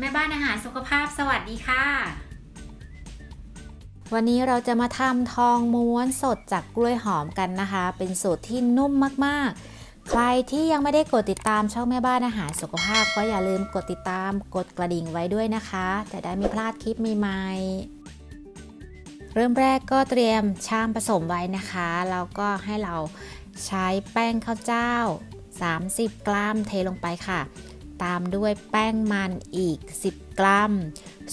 แม่บ้านอาหารสุขภาพสวัสดีค่ะ วันนี้เราจะมาทำทองม้วนสดจากกล้วยหอมกันนะคะ เป็นสูตรที่นุ่มมากๆ ใครที่ยังไม่ได้กดติดตามช่องแม่บ้านอาหารสุขภาพ ก็อย่าลืมกดติดตามกดกระดิ่งไว้ด้วยนะคะ จะได้ไม่พลาดคลิปใหม่ๆเริ่มแรกก็เตรียมชามผสมไว้นะคะแล้วก็ให้เราใช้แป้งข้าวเจ้า 30 กรัมเทลงไปค่ะ ตามด้วยแป้งมันอีก 10 กรัม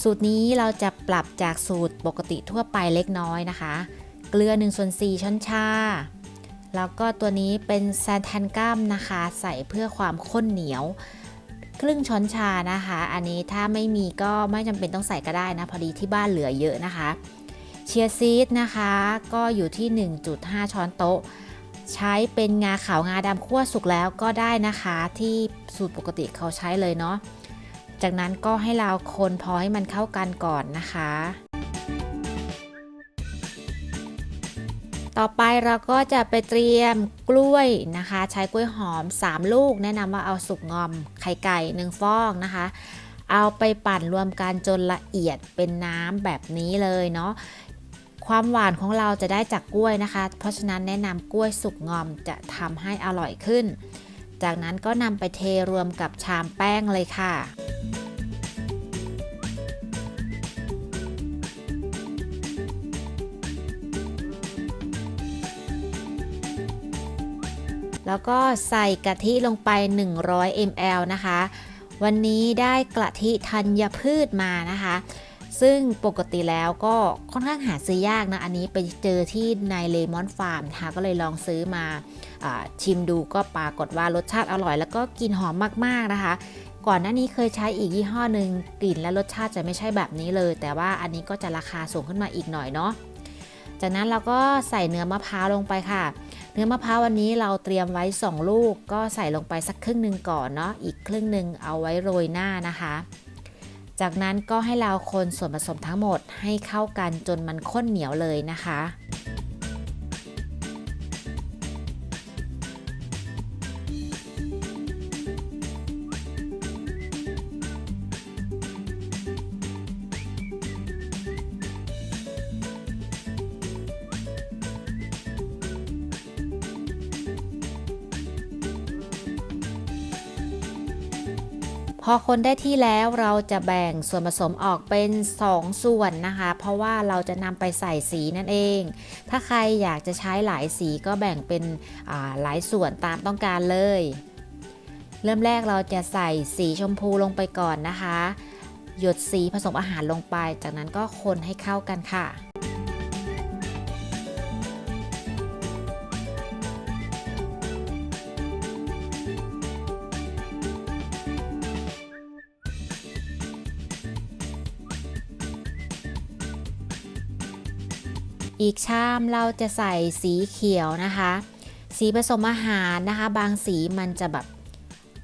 สูตรนี้เราจะปรับจากสูตรปกติทั่วไปเล็กน้อยนะคะ เกลือ1ส่วน4ช้อนชา แล้วก็ตัวนี้เป็นแซนแทนกัมนะคะ ใส่เพื่อความข้นเหนียว ครึ่งช้อนชานะคะ อันนี้ถ้าไม่มีก็ไม่จำเป็นต้องใส่ก็ได้นะ พอดีที่บ้านเหลือเยอะนะคะ เชียร์ซีดนะคะ ก็อยู่ที่ 1.5 ช้อนโต๊ะ ใช้เป็นงาขาวงาดำคั่วสุกแล้วก็ได้นะคะ ที่สูตรปกติเขาใช้เลยเนาะจากนั้นก็ให้เราคนพอให้มันเข้ากันก่อนนะคะ ต่อไปเราก็จะไปเตรียมกล้วยนะคะ ใช้กล้วยหอม 3 ลูก แนะนำว่าเอาสุกงอมไข่ไก่1ฟองนะคะ เอาไปปั่นรวมกันจนละเอียดเป็นน้ำแบบนี้เลยเนาะ ความหวานของเราจะได้จากกล้วยนะคะ เพราะฉะนั้นแนะนำกล้วยสุกงอมจะทำให้อร่อยขึ้น จากนั้นก็นำไปเทรวมกับชามแป้งเลยค่ะแล้วก็ใส่กะทิลงไป 100 ml นะคะ วันนี้ได้กะทิธัญพืชมานะคะ ซึ่งปกติแล้วก็ค่อนข้างหาซื้อยากนะ อันนี้ไปเจอที่ในเลมอนฟาร์มนะคะก็เลยลองซื้อมาชิมดูก็ปรากฏว่ารสชาติอร่อย แล้วก็กลิ่นหอมมากๆนะคะ ก่อนหน้านี้เคยใช้อีกยี่ห้อหนึ่งกลิ่นและรสชาติจะไม่ใช่แบบนี้เลย แต่ว่าอันนี้ก็จะราคาสูงขึ้นมาอีกหน่อยเนาะจากนั้นเราก็ใส่เนื้อมะพร้าวลงไปค่ะ เนื้อมะพร้าววันนี้เราเตรียมไว้ 2 ลูก ก็ใส่ลงไปสักครึ่งหนึ่งก่อนเนาะอีกครึ่งหนึ่งเอาไว้โรยหน้านะคะ จากนั้นก็ให้เราคนส่วนผสมทั้งหมดให้เข้ากันจนมันข้นเหนียวเลยนะคะ อคนได้ที่แล้วเราจะแบ่งส่วนผสมออกเป็น 2 ส่วนนะคะ เพราะว่าเราจะนำไปใส่สีนั่นเอง ถ้าใครอยากจะใช้หลายสีก็แบ่งเป็นหลายส่วนตามต้องการเลย เริ่มแรกเราจะใส่สีชมพูลงไปก่อนนะคะ หยดสีผสมอาหารลงไป จากนั้นก็คนให้เข้ากันค่ะ อีกชามเราจะใส่สีเขียวนะคะ สีผสมอาหารนะคะ บางสีมันจะแบบ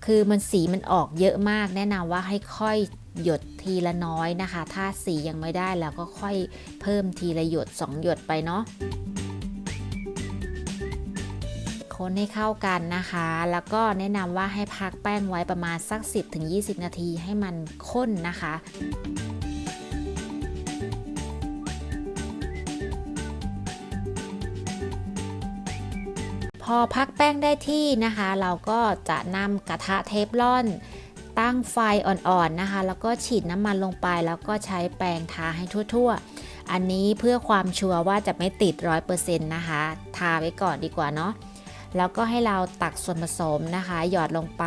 คือมันสีมันออกเยอะมากแนะนำว่าให้ค่อยหยดทีละน้อยนะคะ ถ้าสียังไม่ได้แล้วก็ค่อยเพิ่มทีละหยด 2 หยดไปเนาะคนให้เข้ากันนะคะ แล้วก็แนะนำว่าให้พักแป้งไว้ประมาณสัก 10-20 นาทีให้มันข้นนะคะ พอพักแป้งได้ที่นะคะ เราก็จะนำกระทะเทฟลอน ตั้งไฟอ่อนๆนะคะ แล้วก็ฉีดน้ำมันลงไป แล้วก็ใช้แปรงทาให้ทั่วๆ อันนี้เพื่อความชัวร์ว่าจะไม่ติด 100%นะคะ ทาไว้ก่อนดีกว่าเนาะแล้วก็ให้เราตักส่วนผสมนะคะ หยอดลงไป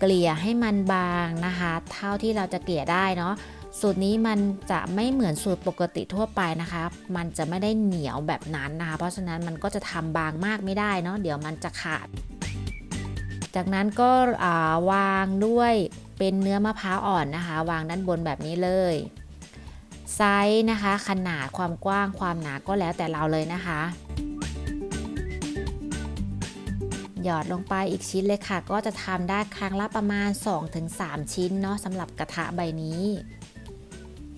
เกลี่ยให้มันบางนะคะ เท่าที่เราจะเกลี่ยได้เนาะ สูตรนี้มันจะไม่เหมือนสูตรปกติทั่วไปนะคะ มันจะไม่ได้เหนียวแบบนั้นนะคะ เพราะฉะนั้นมันก็จะทำบางมากไม่ได้เนาะ เดี๋ยวมันจะขาด จากนั้นก็วางด้วยเป็นเนื้อมะพร้าวอ่อนนะคะ วางด้านบนแบบนี้เลย ไซส์นะคะ ขนาดความกว้างความหนาก็แล้วแต่เราเลยนะคะ หยอดลงไปอีกชิ้นเลยค่ะ ก็จะทำได้ครั้งละประมาณ 2-3 ชิ้นเนาะสำหรับกระทะใบนี้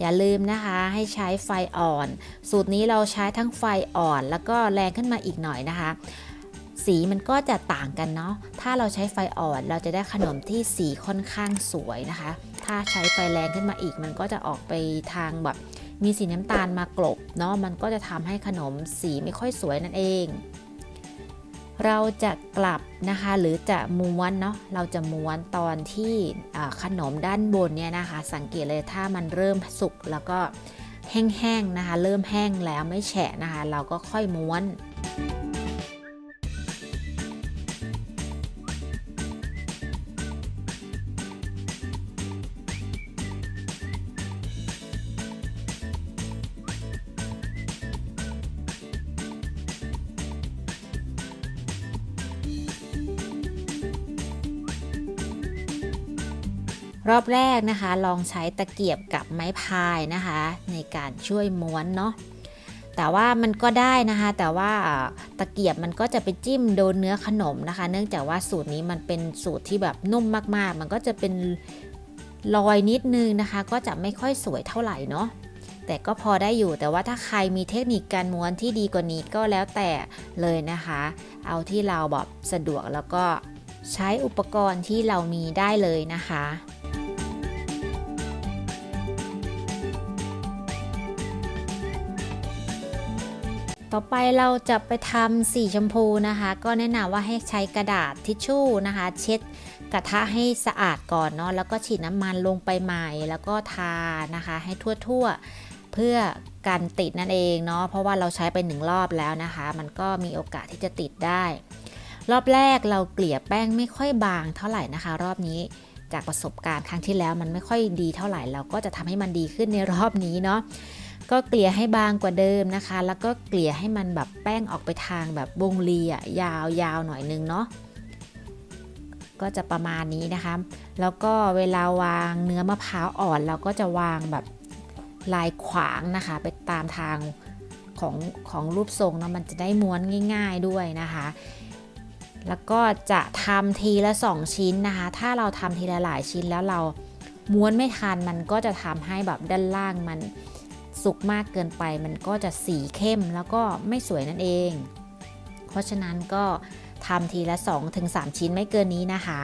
อย่าลืมนะคะให้ใช้ไฟอ่อน สูตรนี้เราใช้ทั้งไฟอ่อน แล้วก็แรงขึ้นมาอีกหน่อยนะคะ สีมันก็จะต่างกันเนาะถ้าเราใช้ไฟอ่อนเราจะได้ขนมที่สีค่อนข้างสวยนะคะ ถ้าใช้ไฟแรงขึ้นมาอีก มันก็จะออกไปทางแบบมีสีน้ำตาลมากลบเนาะมันก็จะทำให้ขนมสีไม่ค่อยสวยนั่นเอง เราจะกลับนะคะหรือจะม้วนเนาะเราจะม้วนตอนที่ขนมด้านบนเนี่ยนะคะ สังเกตเลยถ้ามันเริ่มสุกแล้วก็แห้งๆนะคะ เริ่มแห้งแล้วไม่แฉะนะคะ เราก็ค่อยม้วน รอบแรกนะคะ ลองใช้ตะเกียบกับไม้พายนะคะ ในการช่วยม้วนเนาะแต่ว่ามันก็ได้นะคะ แต่ว่าตะเกียบมันก็จะไปจิ้มโดนเนื้อขนมนะคะ เนื่องจากว่าสูตรนี้มันเป็นสูตรที่แบบนุ่มมากๆ มันก็จะเป็นรอยนิดนึงนะคะ ก็จะไม่ค่อยสวยเท่าไหร่เนาะแต่ก็พอได้อยู่แต่ว่าถ้าใครมีเทคนิคการม้วนที่ดีกว่านี้ก็แล้วแต่เลยนะคะ เอาที่เราแบบสะดวกแล้วก็ใช้อุปกรณ์ที่เรามีได้เลยนะคะ ต่อไปเราจะไปทำสีชมพูนะคะ ก็แนะนำว่าให้ใช้กระดาษทิชชู่นะคะ เช็ดกระทะให้สะอาดก่อนเนาะแล้วก็ฉีดน้ำมันลงไปใหม่แล้วก็ทานะคะ ให้ทั่วๆเพื่อกันติดนั่นเองเนาะเพราะว่าเราใช้ไปหนึ่งรอบแล้วนะคะ มันก็มีโอกาสที่จะติดได้ รอบแรกเราเกลี่ยแป้งไม่ค่อยบางเท่าไหร่นะคะ รอบนี้จากประสบการณ์ครั้งที่แล้วมันไม่ค่อยดีเท่าไหร่เราก็จะทำให้มันดีขึ้นในรอบนี้เนาะ ก็เกลี่ยให้บางกว่าเดิมนะคะ แล้วก็เกลี่ยให้มันแบบแป้งออกไปทางแบบวงรีอะยาวยาวหน่อยนึงเนาะก็จะประมาณนี้นะคะ แล้วก็เวลาวางเนื้อมะพร้าวอ่อนเราก็จะวางแบบลายขวางนะคะ ไปตามทางของของรูปทรงเนาะมันจะได้ม้วนง่าย ๆด้วยนะคะ แล้วก็จะทำทีละ 2 ชิ้นนะคะ ถ้าเราทำทีละหลายชิ้นแล้วเราม้วนไม่ทันมันก็จะทำให้แบบด้านล่างมัน สุกมากเกินไปมันก็จะสีเข้มแล้วก็ไม่สวยนั่นเอง เพราะฉะนั้นก็ทำทีละ 2-3 ชิ้นไม่เกินนี้นะคะ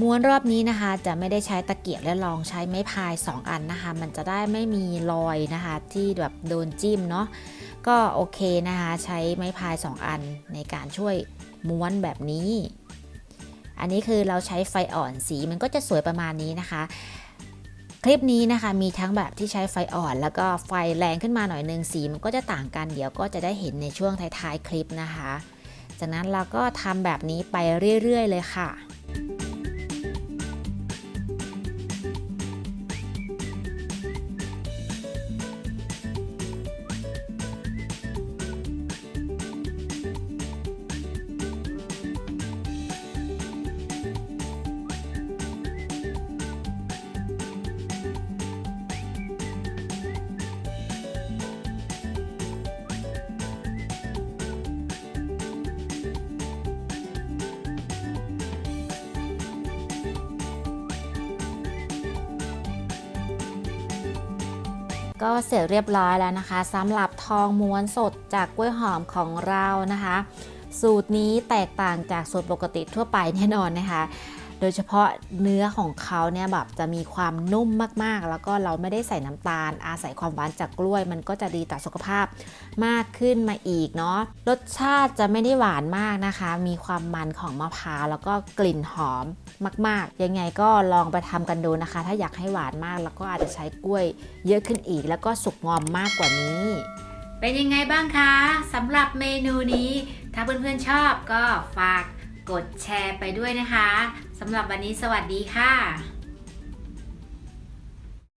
ม้วนรอบนี้นะคะจะไม่ได้ใช้ตะเกียบและลองใช้ไม้พาย 2 อันนะคะ มันจะได้ไม่มีรอยนะคะ ที่แบบโดนจิ้มเนาะก็โอเคนะคะ ใช้ไม้พาย 2 อันในการช่วยม้วนแบบนี้ อันนี้คือเราใช้ไฟอ่อนสีมันก็จะสวยประมาณนี้นะคะ คลิปนี้นะคะมีทั้งแบบที่ใช้ไฟอ่อน แล้วก็ไฟแรงขึ้นมาหน่อยนึงสีมันก็จะต่างกันเดี๋ยวก็จะได้เห็นในช่วงท้ายๆคลิปนะคะ จากนั้นเราก็ทำแบบนี้ไปเรื่อย ๆ เลยค่ะ ก็เสร็จเรียบร้อยแล้วนะคะสำหรับทองม้วนสดจากกล้วยหอมของเรานะคะ สูตรนี้แตกต่างจากสูตรปกติทั่วไปแน่นอนนะคะ โดยเฉพาะเนื้อของเขาเนี่ยแบบจะมีความนุ่มมากๆ แล้วก็เราไม่ได้ใส่น้ำตาล อาศัยความหวานจากกล้วย มันก็จะดีต่อสุขภาพมากขึ้นมาอีกเนาะรสชาติจะไม่ได้หวานมากนะคะ มีความมันของมะพร้าวแล้วก็กลิ่นหอมมาก ๆ ยังไงก็ลองไปทำกันดูนะคะ ถ้าอยากให้หวานมากแล้วก็อาจจะใช้กล้วย เยอะขึ้นอีก แล้วก็สุกงอมมากกว่านี้เป็นยังไงบ้างคะสำหรับเมนูนี้ ถ้าเพื่อนๆชอบก็ฝาก กดแชร์ไปด้วยนะคะสำหรับวันนี้สวัสดีค่ะ